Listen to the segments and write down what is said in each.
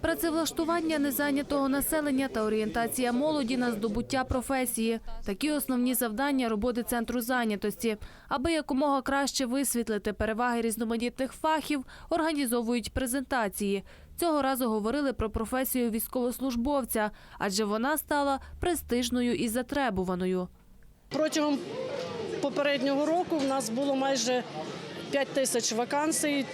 Працевлаштування незайнятого населення та орієнтація молоді на здобуття професії такі основні завдання роботи центру зайнятості. Аби якомога краще висвітлити переваги різноманітних фахів, організовують презентації. Цього разу говорили про професію військовослужбовця, адже вона стала престижною і затребуваною. Протягом попереднього року в нас було майже 5 тисяч вакансій,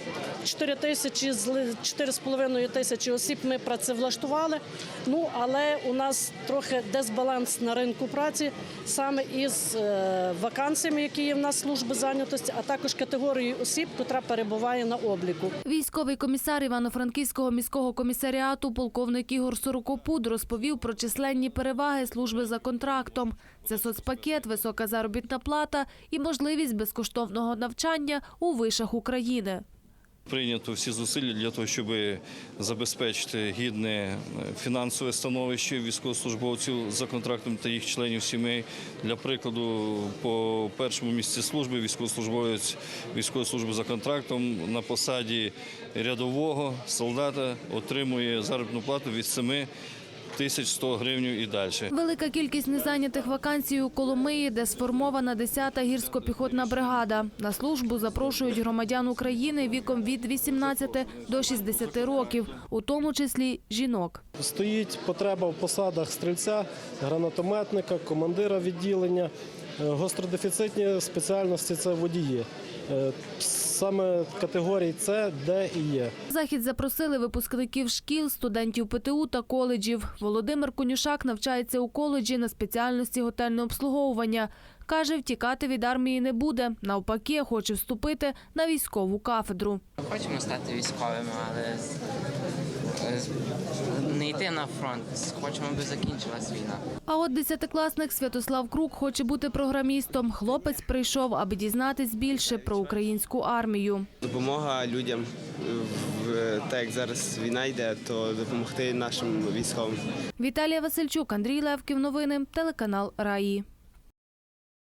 4 тисячі з ли- 4,5 тисячі осіб ми працевлаштували. Ну але у нас трохи дисбаланс на ринку праці саме із е, вакансіями, які є в нас служби зайнятості, а також категорією осіб, яка перебуває на обліку. Військовий комісар Івано-Франківського міського комісаріату полковник Ігор Сорокопуд розповів про численні переваги служби за контрактом. Це соцпакет, висока заробітна плата і можливість безкоштовного навчання вишах України. Прийнято всі зусилля для того, щоб забезпечити гідне е, фінансове становище військовослужбовців за контрактом та їх членів сімей. Для прикладу, по першому місці служби військовослужбовець військової служби за контрактом на посаді рядового солдата отримує заробітну плату від 7 тисяч 100 гривень і далі. Велика кількість незайнятих вакансій у Коломиї, де сформована 10-та гірсько-піхотна бригада. На службу запрошують громадян України віком від 18 до 60 років, у тому числі жінок. Стоїть потреба в посадах стрільця, гранатометника, командира відділення. Е, Гостродефіцитні спеціальності це водії. Е, Саме категорій С, Д і Е. Захід запросили випускників шкіл, студентів ПТУ та коледжів. Володимир Конюшак навчається у коледжі на спеціальності готельне обслуговування. Каже, втікати від армії не буде. Навпаки, хоче вступити на військову кафедру. Хочемо стати військовими, але не йти на фронт. Хочемо, аби закінчилась війна. А от десятикласник Святослав Крук хоче бути програмістом. Хлопець прийшов, аби дізнатись більше про українську армію. Допомога людям в так як зараз війна йде, то допомогти нашим військовим. Віталія Васильчук, Андрій Левків. Новини. Телеканал Раї.